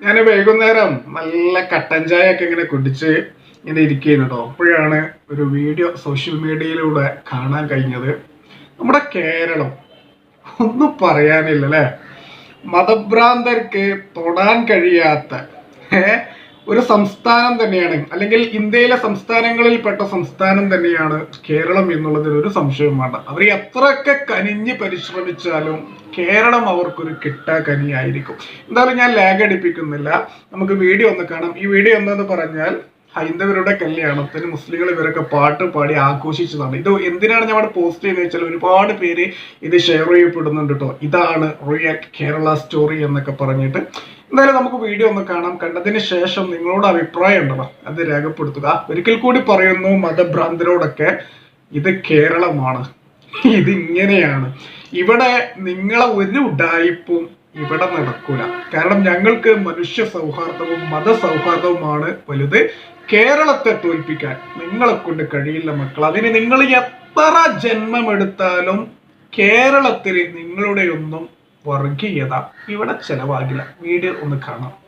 അങ്ങനെ വൈകുന്നേരം നല്ല കട്ടൻ ചായ ഒക്കെ ഇങ്ങനെ കുടിച്ച് ഇങ്ങനെ ഇരിക്കുകയാണ് കേട്ടോ അപ്പോഴാണ് ഒരു വീഡിയോ സോഷ്യൽ മീഡിയയിലൂടെ കാണാൻ കഴിഞ്ഞത്. നമ്മുടെ കേരളം. ഒന്നും പറയാനില്ല അല്ലേ മതഭ്രാന്തർക്ക് തൊടാൻ കഴിയാത്ത ഒരു സംസ്ഥാനം തന്നെയാണ്. അല്ലെങ്കിൽ ഇന്ത്യയിലെ സംസ്ഥാനങ്ങളിൽപ്പെട്ട സംസ്ഥാനം തന്നെയാണ് കേരളം എന്നുള്ളതിൽ ഒരു സംശയവും വേണ്ട. അവർ എത്രയൊക്കെ കനിഞ്ഞ് പരിശ്രമിച്ചാലും കേരളം അവർക്കൊരു കിട്ടാ കനിയായിരിക്കും. എന്തായാലും ഞാൻ ലാഗ് അടിപ്പിക്കുന്നില്ല. നമുക്ക് വീഡിയോ ഒന്ന് കാണാം. ഈ വീഡിയോ എന്താന്ന് പറഞ്ഞാൽ ഹൈന്ദവരുടെ കല്യാണത്തിന് മുസ്ലിങ്ങൾ ഇവരൊക്കെ പാട്ട് പാടി ആഘോഷിച്ചതാണ്. ഇത് എന്തിനാണ് ഞാൻ അവിടെ പോസ്റ്റ് ചെയ്യുന്നത് വെച്ചാൽ ഒരുപാട് പേര് ഇത് ഷെയർ ചെയ്യപ്പെടുന്നുണ്ട് കേട്ടോ ഇതാണ് റിയൽ കേരള സ്റ്റോറി എന്നൊക്കെ പറഞ്ഞിട്ട്. എന്തായാലും നമുക്ക് വീഡിയോ ഒന്ന് കാണാം. കണ്ടതിന് ശേഷം നിങ്ങളോട് അഭിപ്രായം ഉണ്ടല്ലോ അത് രേഖപ്പെടുത്തുക. ഒരിക്കൽ കൂടി പറയുന്നു മതഭ്രാന്തരോടൊക്കെ ഇത് കേരളമാണ്. ഇതിങ്ങനെയാണ്. ഇവിടെ നിങ്ങളെ ഒരു ഉഡായിപ്പും ഇവിടെ നടക്കൂല. കാരണം ഞങ്ങൾക്ക് മനുഷ്യ സൗഹാർദ്ദവും മതസൗഹാർദ്ദവുമാണ് വലുത്. കേരളത്തെ തോൽപ്പിക്കാൻ നിങ്ങളെ കൊണ്ട് കഴിയില്ല മക്കൾ അതിന് നിങ്ങൾ എത്ര ജന്മമെടുത്താലും കേരളത്തിൽ നിങ്ങളുടെ ഒന്നും വർഗീയത ഇവിടെ ചെലവാകില്ല. വീഡിയോ ഒന്ന് കാണാം.